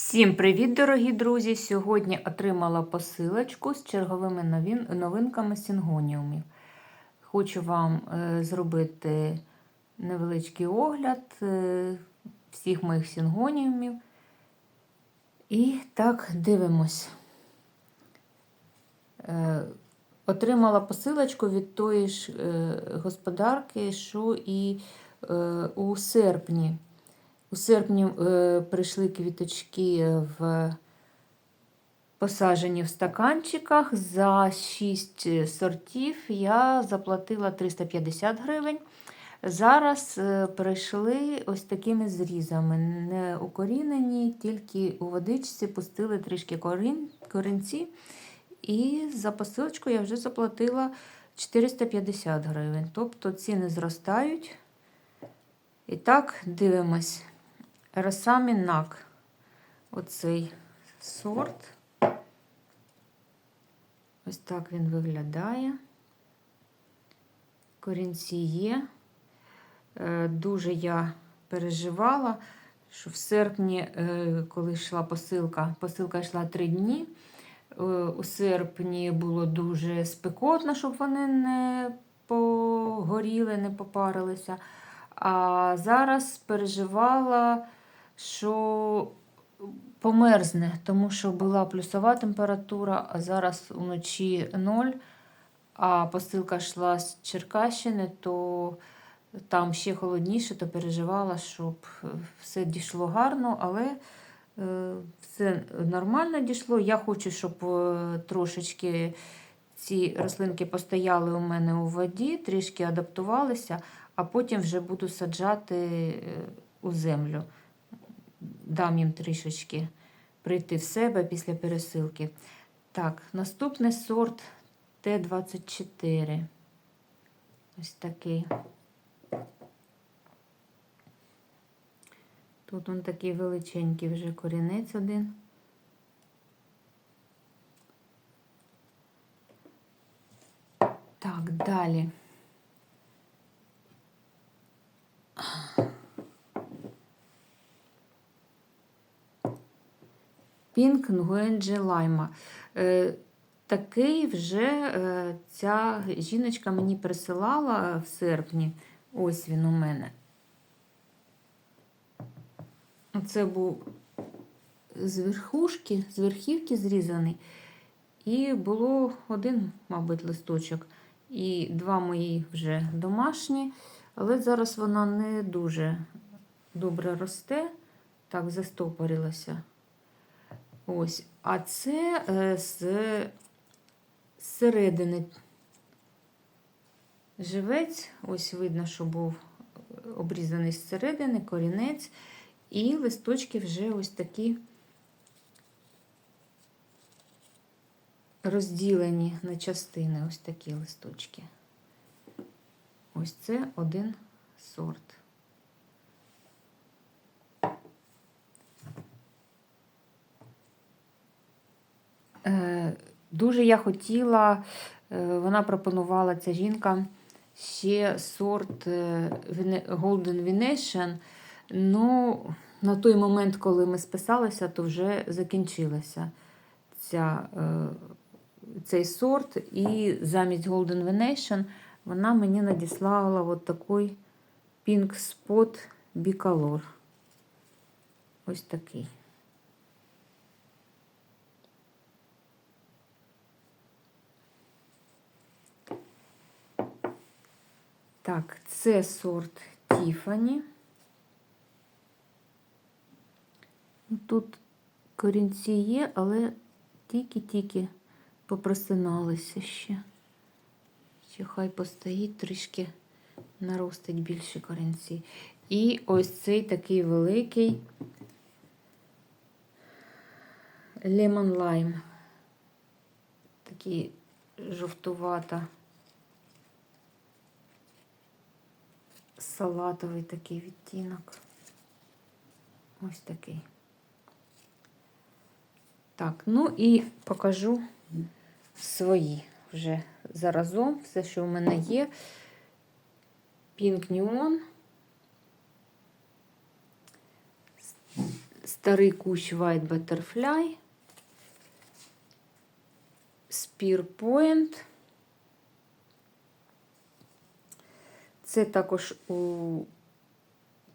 Всім привіт, дорогі друзі! Сьогодні отримала посилочку з черговими новин, новинками сінгоніумів. Хочу вам е, зробити невеличкий огляд е, всіх моїх сінгоніумів. І так, дивимось. Е, отримала посилочку від тої ж е, господарки, що і е, у серпні. У серпні е, прийшли квіточки в посаджені в стаканчиках. За 6 сортів я заплатила 350 гривень. Зараз е, прийшли ось такими зрізами. Не укорінені, тільки у водичці пустили трішки корін, корінці. І за посилочку я вже заплатила 450 гривень. Тобто ціни зростають. І так, дивимось. Росамінак. Оцей сорт. Ось так він виглядає. Корінці є. Е, Дуже я переживала, що в серпні, е, коли йшла посилка, посилка йшла три дні. Е, У серпні було дуже спекотно, щоб вони не погоріли, не попарилися. А зараз переживала, що померзне, тому що була плюсова температура, а зараз вночі 0. А посилка йшла з Черкащини, то там ще холодніше, то переживала, щоб все дійшло гарно, але е, все нормально дійшло. Я хочу, щоб е, трошечки ці рослинки постояли у мене у воді, трішки адаптувалися, а потім вже буду саджати е, у землю. Дам їм трішечки прийти в себе після пересилки. Так, наступний сорт Т-24. Ось такий. Тут он такий величенький вже корінець один. Так, далі. Пінк Нгуенджі Лайма. Е, такий вже е, ця жіночка мені присилала в серпні. Ось він у мене. Це був з верхушки, з верхівки зрізаний. І було один, мабуть, листочок. І два мої вже домашні, але зараз вона не дуже добре росте, так застопорилася. Ось, а це е, з середини живець, ось видно, що був обрізаний з середини, корінець, і листочки вже ось такі розділені на частини, ось такі листочки. Ось це один сорт. Е, Дуже я хотіла, е, вона пропонувала ця жінка ще сорт е, Golden Venetian. Ну, на той момент, коли ми списалися, то вже закінчилася ця, е, цей сорт. І замість Golden Venetian вона мені надіслала от такий Pink Spot Bicolor. Ось такий. Так, це сорт Тіфані. Тут корінці є, але тільки-тільки попросиналися ще. Ще хай постоїть, трішки наростить більше корінці. І ось цей такий великий Lemon Lime. Такий жовтувата. Салатовий такий відтінок. Ось такий. Так, ну і покажу свої вже заразом, все, що в мене є. Pink Neon. Старий кущ White Butterfly. Spear Point. Це також у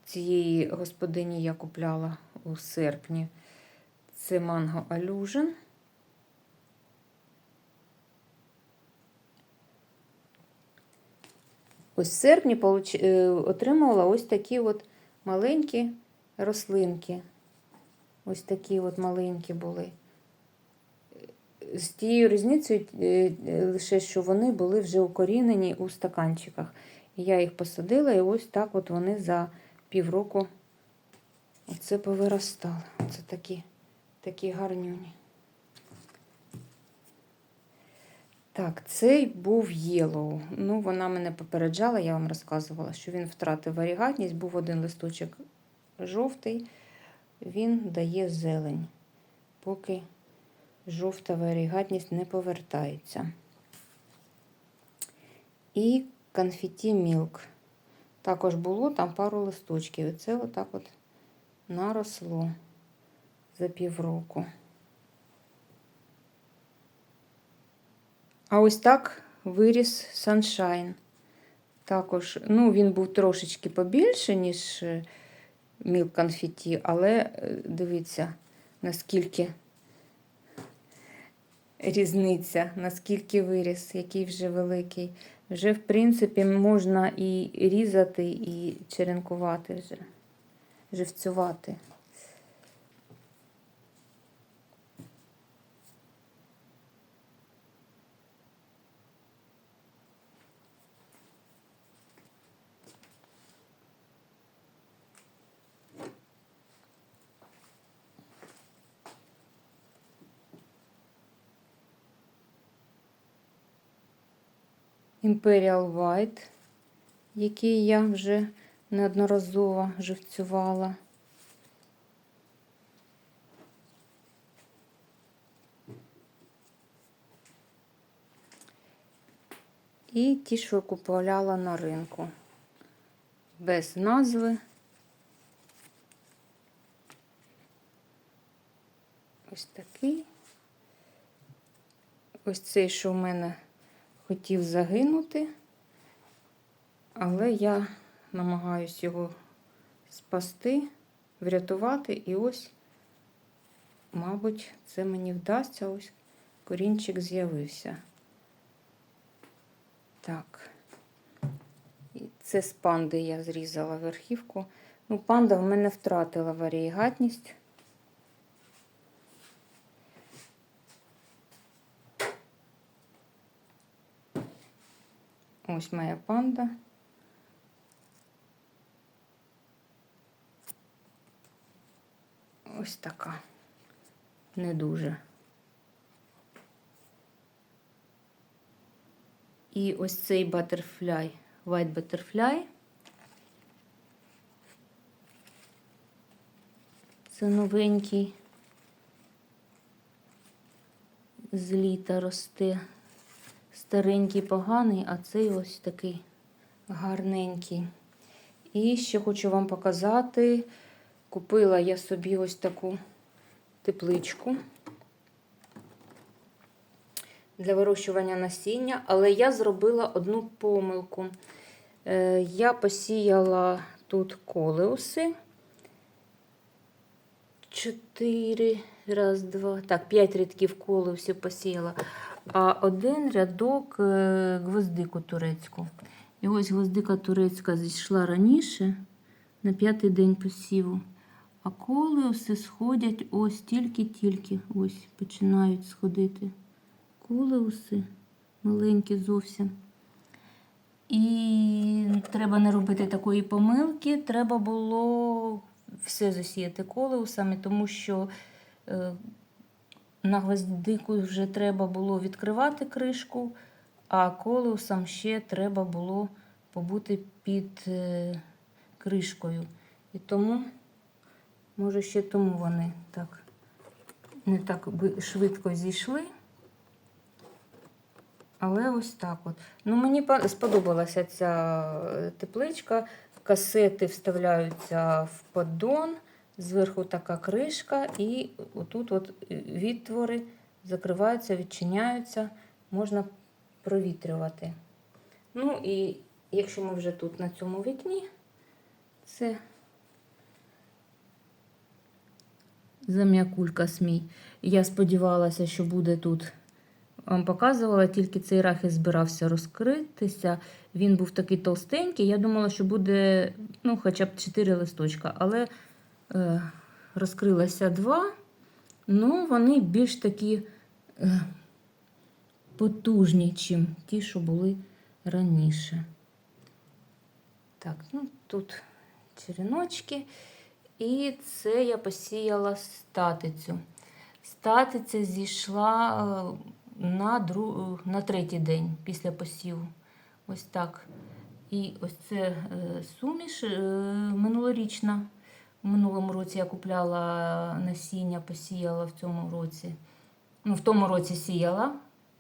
цієї господині я купляла у серпні. Це Mango Illusion. Ось в серпні е, ось такі от маленькі рослинки. Ось такі от маленькі були. З тією різницею е, е, лише, що вони були вже укорінені у стаканчиках. Я їх посадила, і ось так от вони за півроку оце повиростали. Це такі, такі гарнюні. Так, цей був Єлоу. Ну, вона мене попереджала, я вам розказувала, що він втратив варігатність, був один листочок жовтий, він дає зелень, поки жовта варігатність не повертається. І конфеті мілк. Також було там пару листочків. І це отак от наросло за півроку. А ось так виріс Sunshine. Також, ну, він був трошечки побільше, ніж мілк конфеті, але е, дивіться, наскільки різниця, наскільки виріс, який вже великий. Вже, в принципі, можна і різати, і черенкувати вже, живцювати. Imperial White, який я вже неодноразово живцювала. І ті, що купувала на ринку. Без назви. Ось такий. Ось цей, що в мене хотів загинути, але я намагаюсь його спасти, врятувати, і ось, мабуть, це мені вдасться. Ось корінчик з'явився. Так. Це з панди я зрізала верхівку. Ну, панда в мене втратила варієгатність. Ось моя панда. Ось така. Не дуже. І ось цей butterfly, white butterfly. Це новенький. З літа росте старенький, поганий, а цей ось такий гарненький. І ще хочу вам показати, купила я собі ось таку тепличку для вирощування насіння, але я зробила одну помилку. Е, Я посіяла тут колеуси. Чотири, раз, два, так, п'ять рядків колеусів посіяла один рядок е, гвоздику турецьку. І ось гвоздика турецька зійшла раніше, на п'ятий день посіву. А колеуси сходять ось тільки-тільки ось починають сходити. Колеуси маленькі зовсім. І треба не робити такої помилки. Треба було все засіяти колеусами, тому що е, на гвоздику вже треба було відкривати кришку, а колеусам ще треба було побути під е, кришкою. І тому, може, ще тому вони так не так швидко зійшли. Але ось так от. Ну, Мені сподобалася ця е, тепличка. Касети вставляються в поддон Зверху така кришка, і отут от відтвори закриваються, відчиняються, можна провітрювати. Ну і якщо ми вже тут на цьому вікні, це зам'якулька смій. Я сподівалася, що буде тут. Вам показувала, тільки цей рахіс збирався розкритися. Він був такий толстенький. Я думала, що буде ну, хоча б 4 листочка, але розкрилося два. Ну, вони більш такі е, потужні, чим ті, що були раніше. Так, ну тут череночки. І це я посіяла статицю. Статиця зійшла е, на, дру... на третій день після посіву. Ось так. І ось це е, суміш е, минулорічна. Минулому році я купляла насіння, посіяла в цьому році. Ну, в тому році сіяла.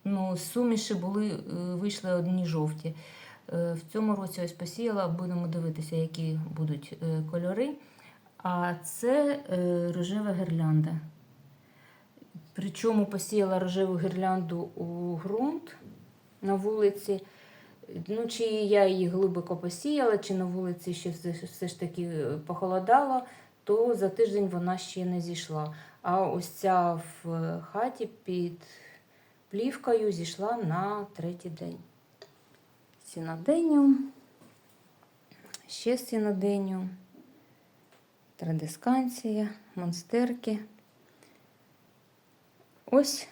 Ну, суміші були, е, вийшли одні жовті. Е, В цьому році ось посіяла, будемо дивитися, які будуть е, кольори. А це рожева гірлянда. Причому посіяла рожеву гірлянду у ґрунт на вулиці. Ну, чи я її глибоко посіяла, чи на вулиці ще все, ж таки е, похолодало, то за тиждень вона ще не зійшла. А ось ця в е, хаті під плівкою зійшла на третій день. Сіноденіум, ще сіноденіум, традисканція, монстерки. Ось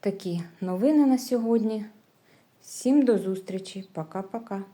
такі новини на сьогодні. Всім до зустрічі. Пока-пока.